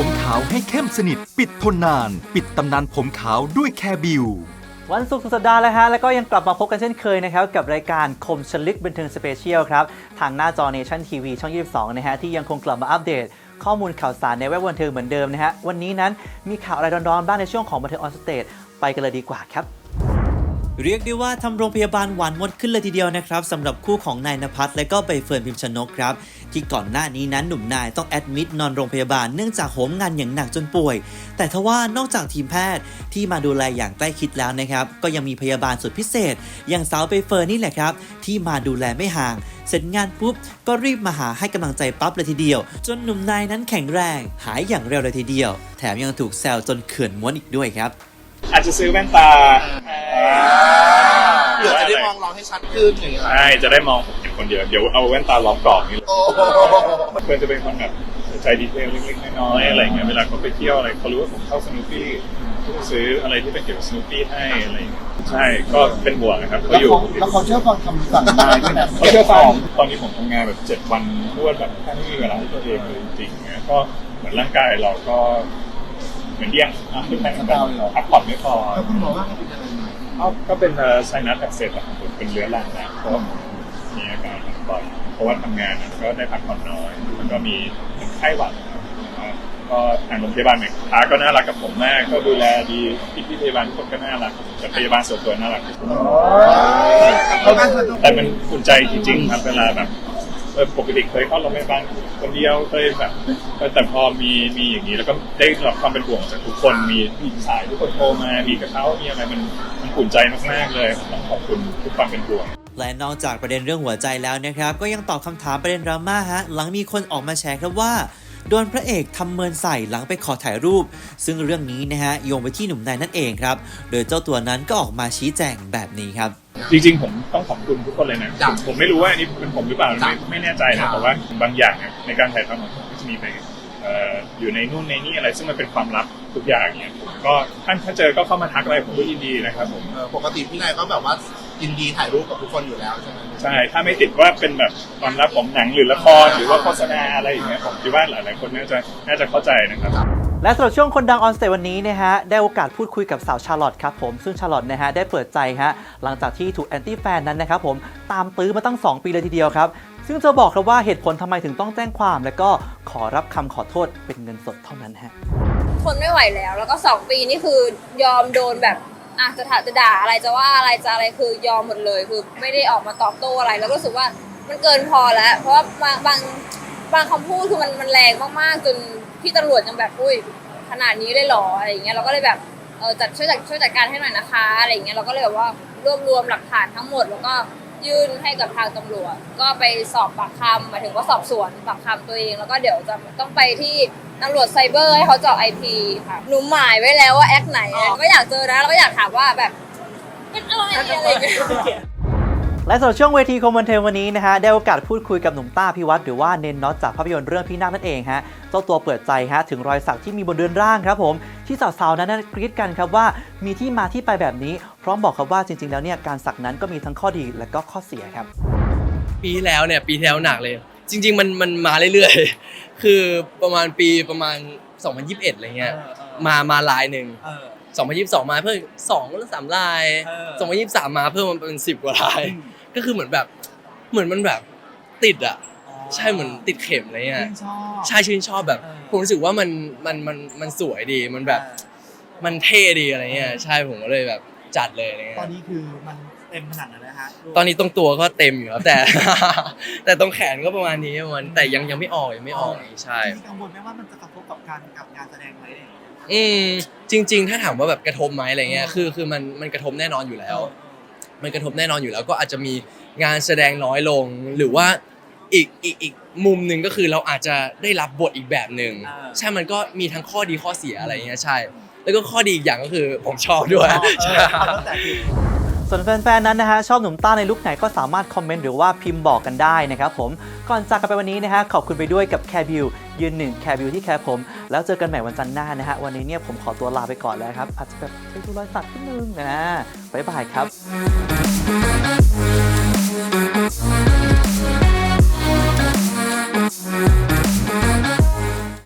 ผมขาวให้เข้มสนิท ปิดทนนาน ปิดตำนานผมขาวด้วยแคบิว วันศุกร์สุดสัปดาห์แล้วฮะ แล้วก็ยังกลับมาพบกันเช่นเคยนะครับ กับรายการคมชลึกบันเทิงสเปเชียลครับ ทางหน้าจอเนชั่นทีวีช่อง 22 นะฮะ ที่ยังคงกลับมาอัปเดต ข้อมูลข่าวสารในแวดวงบันเทิงเหมือนเดิมนะฮะ วันนี้นั้นมีข่าวอะไรร้อนๆบ้างในช่วงของบันเทิงออนสเตทไปกันเลยดีกว่าครับ เรียกได้ว่าทำโรงพยาบาลหวานมดขึ้นเลยทีเดียวนะครับสำหรับคู่ของนายนภัสและก็ใบเฟิร์นพิมชนกครับ ที่ก่อนหน้านี้นั้นหนุ่มนายต้องแอดมิดนอนโรงพยาบาลเนื่องจากโหมงานอย่างหนักจนป่วย แต่ทว่านอกจากทีมแพทย์ที่มาดูแลอย่างใกล้ชิดแล้วนะครับ ก็ยังมีพยาบาลสุดพิเศษ อย่างสาวใบเฟิร์นนี่แหละครับ ที่มาดูแลไม่ห่าง เสร็จงานปุ๊บก็รีบมาหาให้กำลังใจปั๊บเลยทีเดียว จนหนุ่มนายนั้นแข็งแรง หายอย่างเร็วเลยทีเดียว แถมยังถูกแซวจนเขื่อนม้วนอีกด้วยครับ อาจจะซื้อแว่นตาเผื่อจะได้มองเราให้ชัดขึ้นอย่างเงี้ยใช่จะได้มองผมเป็นคนเดียวเดี๋ยวเอาแว่นตาล้อมกรอบนี่เลยโอ้โหเพื่อนจะเป็นคนแบบใจดีเทลเล็กๆน้อยๆอะไรเงี้ยเวลาเขาไปเที่ยวอะไรเขารู้ว่าผมเข้าสนุปปี้เขาจะซื้ออะไรที่เป็นเกี่ยวกับสนุปปี้ให้อะไรเงี้ยใช่ก็เป็นห่วงนะครับเขาแล้วอยู่ เขาแล้วเขาเชื่อฟังคำสั่งนายด้วยนะเขาเชื่อฟังตอนนี้ผมทำงานแบบเจ็ดวันรวดแบบแทบไม่มีเวลาให้ตัวเองเลยจริงๆเงี้ยก็เหมือนร่างกายเราก็ เหมือนเดี้ยงอะที่แม่งแบบพักผ่อนไม่พอแล้วคุณหมอว่าเขาเป็นอะไรไหมก็ก็เป็นไซนัสอักเสบอะครับผมเป็นเรื้อรังนะเพราะว่ามีอาการบ่อยเพราะว่าทำงานอะก็ได้พักผ่อนน้อยแล้วก็มีเป็นไข้หวัดนะครับก็ทางโรงพยาบาลเนี่ยค้าก็น่ารักกับผมมาก ก็ดูแลดีพี่พี่พยาบาลทุกคนก็น่ารักแต่พยาบาลส่วนตัวน่ารักเขาบ้านส่วนตัวแต่มันอุ่นใจจริงๆครับเวลาแบบ เออปกติเคยเข้าโรงพยาบาลคนเดียวเคยแบบแต่พอมีมีอย่างนี้แล้วก็ได้รับความเป็นห่วงจากทุกคนมีมีสายทุกคนโทรมามีกระเช้ามีอะไรมันมันขุ่นใจมากๆเลยต้องขอบคุณทุกความเป็นห่วงและนอกจากประเด็นเรื่องหัวใจแล้วนะครับ ก็ยังตอบคำถามประเด็นดราม่าฮะหลังมีคนออกมาแชร์ครับว่า โดนพระเอกทำเมินใส่หลังไปขอถ่ายรูป ซึ่งเรื่องนี้นะฮะโยงไปที่หนุ่มนายนั่นเองครับ โดยเจ้าตัวนั้นก็ออกมาชี้แจงแบบนี้ครับจริงๆผมต้องขอบคุณทุกคนเลยนะผมผมไม่รู้ว่าอันนี้เป็นผมหรือเปล่าไม่ไม่แน่ใจนะแต่ว่าบางอย่างอะในการถ่ายทำของผมก็จะมีไปเอ่ออยู่ในนู่นในนี่อะไร ซึ่งมันเป็นความลับทุกอย่างเนี่ยผมก็ท่านถ้าเจอก็เข้ามาทักอะไรผมก็ยินดีนะครับผม เออปกติพี่นายก็แบบว่า ยินดีถ่ายรูปกับทุกคนอยู่แล้วใช่ไหมใช่ ถ้าไม่ติดว่าเป็นแบบความลับของหนังหรือละครหรือว่าโฆษณาอะไรอย่างเงี้ยผมคิดว่าหลาย ๆ คนน่าจะน่าจะเข้าใจนะครับ และสำหรับช่วงคนดังออนสเตจวันนี้นะฮะได้โอกาสพูดคุยกับสาวชาร์ลอตครับผมซึ่งชาร์ลอตนะฮะได้เปิดใจฮะหลังจากที่ถูกแอนตี้แฟนนั้นนะครับผมตามตื้อมาตั้ง 2 ปีเลยทีเดียวครับ ซึ่งเธอบอกครับว่าเหตุผลทำไมถึงต้องแจ้งความ และก็ขอรับคำขอโทษเป็นเงินสดเท่านั้นฮะ ทนไม่ไหวแล้ว แล้วก็สองปีนี่คือยอมโดนแบบ อาจจะถาจะด่าอะไรจะว่าอะไรจะอะไรคือยอมหมดเลย คือไม่ได้ออกมาตอบโต้อะไร แล้วก็รู้สึกว่ามันเกินพอแล้ว เพราะว่าบางบางบางคำพูดคือมันมันแรงมากๆจนพี่ตำรวจยังแบบอุ้ยขนาดนี้เลยเหรออะไรอย่างเงี้ยเราก็เลยแบบเออจัดช่วยจัดช่วยจัดการให้หน่อยนะคะอะไรอย่างเงี้ยเราก็เลยแบบว่ารวบรวมหลักฐานทั้งหมดแล้วก็ ยื่นให้กับทางตำรวจ ก็ไปสอบปากคำหมายถึงว่าสอบสวนปากคำตัวเอง แล้วก็เดี๋ยวจะต้องไปที่ตำรวจไซเบอร์ให้เขาเจาะไอพีค่ะหนูหมายไว้แล้วว่าแอคไหนอะก็อยากเจอนะแล้วก็อยากถามว่าแบบเป็นอะไรอะไรอย่างเงี้ย และสำหรับช่วงเวทีคอมเมนเทวันนี้นะฮะได้โอกาสพูดคุยกับหนุ่มต้าพิวัตรหรือว่าเนนน็อตจากภาพยนตร์เรื่องพี่นาคนั่นเองฮะเจ้าตัวเปิดใจฮะถึงรอยสักที่มีบนเรือนร่างครับผมที่สาวๆนั้นนะกรี๊ดกันครับว่ามีที่มาที่ไปแบบนี้ พร้อมบอกครับว่าจริง ๆ แล้วเนี่ยการสักนั้นก็มีทั้งข้อดีและก็ข้อเสียครับ ปีที่แล้วเนี่ยปีที่แล้วหนักเลย จริง ๆ มันมันมาเรื่อยๆ คือประมาณปีประมาณ 2021อะไรเงี้ยมามาลายหนึ่ง 2022 มาเพิ่มสองหรือสามลาย เออ 2023 มาเพิ่มมันเป็นสิบกว่าลาย ก็คือเหมือนแบบ เหมือนมันแบบติดอะ ใช่เหมือนติดเข็มอะไรเงี้ยใช่ชื่นชอบแบบ เออ ผมรู้สึกว่ามันมันมันมันสวยดีมันแบบ มันเท่ดีอะไรเงี้ย ใช่ผมก็เลยแบบจัดเลยอะไรเงี้ยตอนนี้คือมันเต็มขนาดนั้นนะฮะตอนนี้ตรงตัวก็เต็มอยู่ครับแต่ แต่ตรงแขนก็ประมาณนี้ประมาณแต่ยังยังไม่ออกยังไม่ออกใช่ จริงๆกังวลไหมว่ามันจะกระทบกับการกับงานแสดงไหมเนี่ย อืมจริง ๆ ถ้าถามว่าแบบกระทบไหมอะไรเงี้ยคือคือมันมันกระทบแน่นอนอยู่แล้ว มันกระทบแน่นอนอยู่แล้ว ก็อาจจะมีงานแสดงน้อยลง หรือว่าอีกอีกอีกมุมหนึ่งก็คือเราอาจจะได้รับบทอีกแบบหนึ่งใช่มันก็มีทั้งข้อดีข้อเสียอะไรเงี้ยใช่ แล้วก็ข้อดีอีกอย่างก็คือผมชอบด้วยใช่แล้วแต่คือ ส่วนแฟนๆนั้นนะฮะชอบหนุ่มต้าในลุคไหนก็สามารถคอมเมนต์หรือว่าพิมพ์บอกกันได้นะครับผมก่อนจากกันไปวันนี้นะฮะขอบคุณไปด้วยกับแคบิวยืนหนึ่งแคบิวที่แคร์ผม แล้วเจอกันใหม่วันจันทร์หน้านะฮะวันนี้เนี่ยผมขอตัวลาไปก่อนแล้วครับอาจจะแบบใช้ดูรอยสักนิดนึงนะบ๊ายบายครับ